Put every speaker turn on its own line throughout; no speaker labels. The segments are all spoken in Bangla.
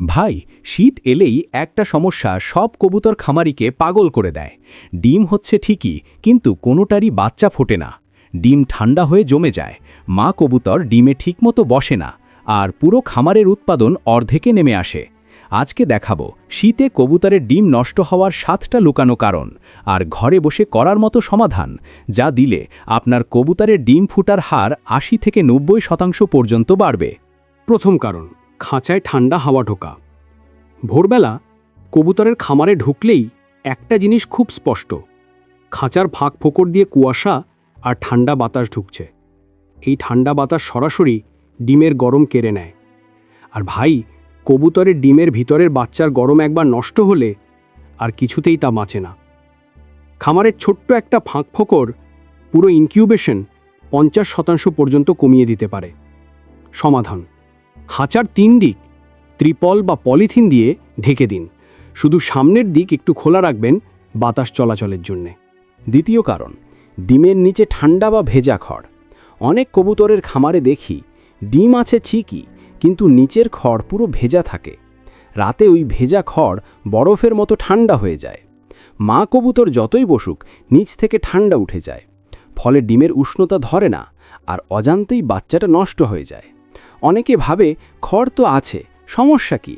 ভাই, শীত এলেই একটা সমস্যা, সব কবুতর খামারিকে পাগল করে দেয়। ডিম হচ্ছে ঠিকই, কিন্তু কোনোটারই বাচ্চা ফোটে না। ডিম ঠান্ডা হয়ে জমে যায়। মা কবুতর ডিমে ঠিকমতো বসে না, আর পুরো খামারের উৎপাদন অর্ধেকে নেমে আসে। আজকে দেখাবো, শীতে কবুতরের ডিম নষ্ট হওয়ার সাতটা লুকানো কারণ, আর ঘরে বসে করার মতো সমাধান, যা দিলে আপনার কবুতরের ডিম ফুটার হার আশি থেকে নব্বই শতাংশ পর্যন্ত বাড়বে।
প্রথম কারণ খাঁচায় ঠান্ডা হাওয়া ঢোকা। ভোরবেলা কবুতরের খামারে ঢুকলেই একটা জিনিস খুব স্পষ্ট, খাঁচার ফাঁক ফোকর দিয়ে কুয়াশা আর ঠান্ডা বাতাস ঢুকছে। এই ঠান্ডা বাতাস সরাসরি ডিমের গরম কেড়ে নেয়। আর ভাই, কবুতরের ডিমের ভিতরের বাচ্চার গরম একবার নষ্ট হলে আর কিছুতেই তা বাঁচে না। খামারের ছোট্ট একটা ফাঁক ফোকর পুরো ইনকিউবেশন পঞ্চাশ শতাংশ পর্যন্ত কমিয়ে দিতে পারে। সমাধান। হাঁচার তিন দিক, ত্রিপল বা পলিথিন দিয়ে ঢেকে দিন। শুধু সামনের দিক একটু খোলা রাখবেন বাতাস চলাচলের জন্যে।
দ্বিতীয় কারণ, ডিমের নিচে ঠান্ডা বা ভেজা খড়। অনেক কবুতরের খামারে দেখি, ডিম আছে ঠিকই, কিন্তু নিচের খড় পুরো ভেজা থাকে। রাতে ওই ভেজা খড় বরফের মতো ঠান্ডা হয়ে যায়। মা কবুতর যতই বসুক, নিচ থেকে ঠান্ডা উঠে যায়। ফলে ডিমের উষ্ণতা ধরে না, আর অজান্তেই বাচ্চাটা নষ্ট হয়ে যায়। অনেকে ভাবে খড় তো আছে, সমস্যা কি?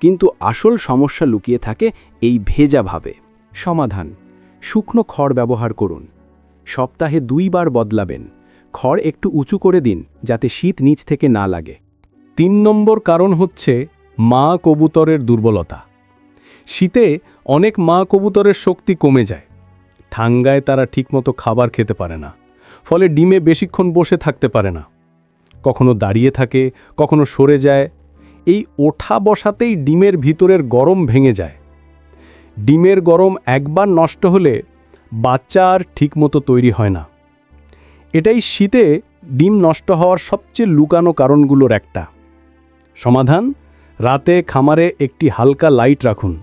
কিন্তু আসল সমস্যা লুকিয়ে থাকে এই ভেজা ভাবে। সমাধান, শুকনো খড় ব্যবহার করুন। সপ্তাহে দুইবার বদলাবেন। খড় একটু উঁচু করে দিন, যাতে শীত নিচ থেকে না লাগে।
তিন নম্বর কারণ হচ্ছে মা কবুতরের দুর্বলতা। শীতে অনেক মা কবুতরের শক্তি কমে যায়। ঠাঙ্গায় তারা ঠিকমতো খাবার খেতে পারে না। ফলে ডিমে বেশিক্ষণ বসে থাকতে পারে না। কখনো দাঁড়িয়ে থাকে, কখনো সরে যায়। এই ওঠা বসাতেই ডিমের ভিতরের গরম ভেঙে যায়। ডিমের গরম একবার নষ্ট হলে বাচ্চা আর ঠিকমতো তৈরি হয় না। এটাই শীতে ডিম নষ্ট হওয়ার সবচেয়ে লুকানো কারণগুলোর একটা। সমাধান? রাতে খামারে একটি হালকা লাইট রাখুন।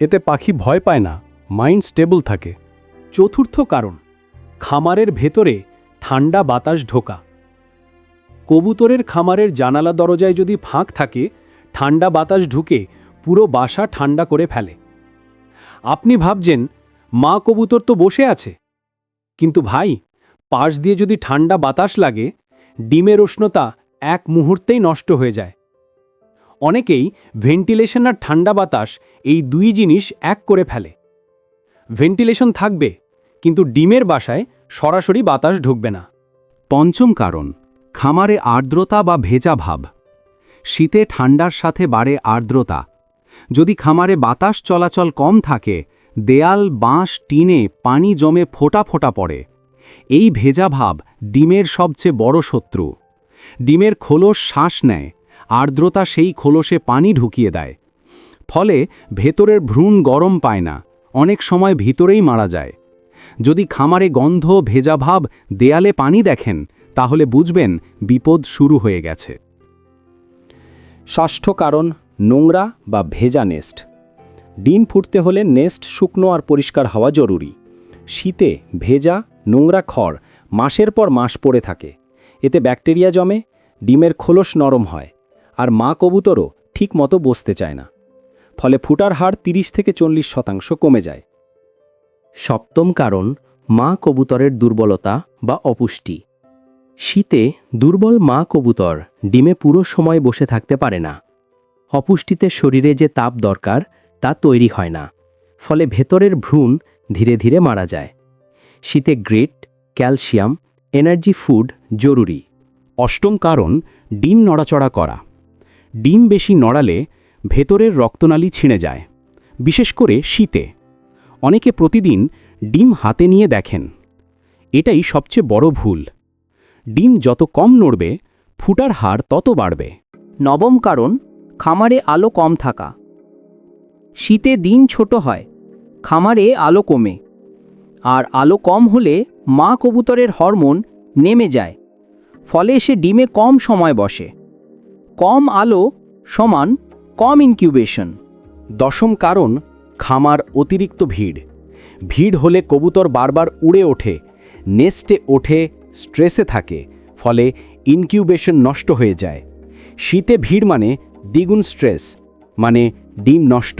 এতে পাখি ভয় পায় না, মাইন্ড স্টেবল থাকে।
চতুর্থ কারণ, খামারের ভেতরে ঠান্ডা বাতাস ঢোকা। কবুতরের খামারের জানালা দরজায় যদি ফাঁক থাকে, ঠান্ডা বাতাস ঢুকে পুরো বাসা ঠান্ডা করে ফেলে। আপনি ভাবছেন, মা কবুতর তো বসে আছে। কিন্তু ভাই, পাশ দিয়ে যদি ঠান্ডা বাতাস লাগে, ডিমের উষ্ণতা এক মুহূর্তেই নষ্ট হয়ে যায়। অনেকেই ভেন্টিলেশন আর ঠান্ডা বাতাস এই দুই জিনিস এক করে ফেলে। ভেন্টিলেশন থাকবে, কিন্তু ডিমের বাসায় সরাসরি বাতাস ঢুকবে না।
পঞ্চম কারণ খামারে আর্দ্রতা বা ভেজা ভাব। শীতে ঠান্ডার সাথে বাড়ে আর্দ্রতা। যদি খামারে বাতাস চলাচল কম থাকে, দেয়াল, বাঁশ, টিনে পানি জমে ফোটা ফোটা পড়ে। এই ভেজা ভাব ডিমের সবচেয়ে বড় শত্রু। ডিমের খোলস শ্বাস নেয়, আর্দ্রতা সেই খোলসে পানি ঢুকিয়ে দেয়। ফলে ভেতরের ভ্রূণ গরম পায় না, অনেক সময় ভিতরেই মারা যায়। যদি খামারে গন্ধ, ভেজা ভাব দেয়ালে পানি দেখেন তাহলে বুঝবেন বিপদ শুরু হয়ে গেছে। ষষ্ঠ কারণ, নোংরা বা ভেজা নেস্ট। ডিম ফুটতে হলে নেস্ট শুকনো আর পরিষ্কার হওয়া জরুরি। শীতে ভেজা, নোংরা খড় মাসের পর মাস পড়ে থাকে। এতে ব্যাকটেরিয়া জমে, ডিমের খোলস নরম হয় আর মা কবুতরও ঠিক মতো বসতে চায় না। ফলে ফুটার হার ৩০ থেকে চল্লিশ শতাংশ কমে যায়। সপ্তম কারণ, মা কবুতরের দুর্বলতা বা অপুষ্টি। শীতে দুর্বল মা কবুতর ডিমে পুরো সময় বসে থাকতে পারে না। অপুষ্টিতে শরীরে যে তাপ দরকার, তা তৈরি হয় না। ফলে ভেতরের ভ্রূণ ধীরে ধীরে মারা যায়। শীতে গ্রেট, ক্যালসিয়াম, এনার্জি ফুড জরুরি। অষ্টম কারণ, ডিম নড়াচড়া করা। ডিম বেশি নড়ালে ভেতরের রক্তনালী ছিঁড়ে যায়, বিশেষ করে শীতে। অনেকে প্রতিদিন ডিম হাতে নিয়ে দেখেন। এটাই সবচেয়ে বড় ভুল। ডিম যত কম নড়বে, ফুটার হার তত বাড়বে।
নবম কারণ, খামারে আলো কম থাকা। শীতে দিন ছোট হয়, খামারে আলো কমে। আর আলো কম হলে মা কবুতরের হরমোন নেমে যায়, ফলে সে ডিমে কম সময় বসে। কম আলো সমান কম ইনকিউবেশন।
দশম কারণ, খামার অতিরিক্ত ভিড়। ভিড় হলে কবুতর বারবার উড়ে ওঠে, নেস্টে ওঠে স্ট্রেসে থাকে, ফলে ইনকিউবেশন নষ্ট হয়ে যায়। শীতে ভিড় মানে দ্বিগুণ স্ট্রেস মানে ডিম নষ্ট।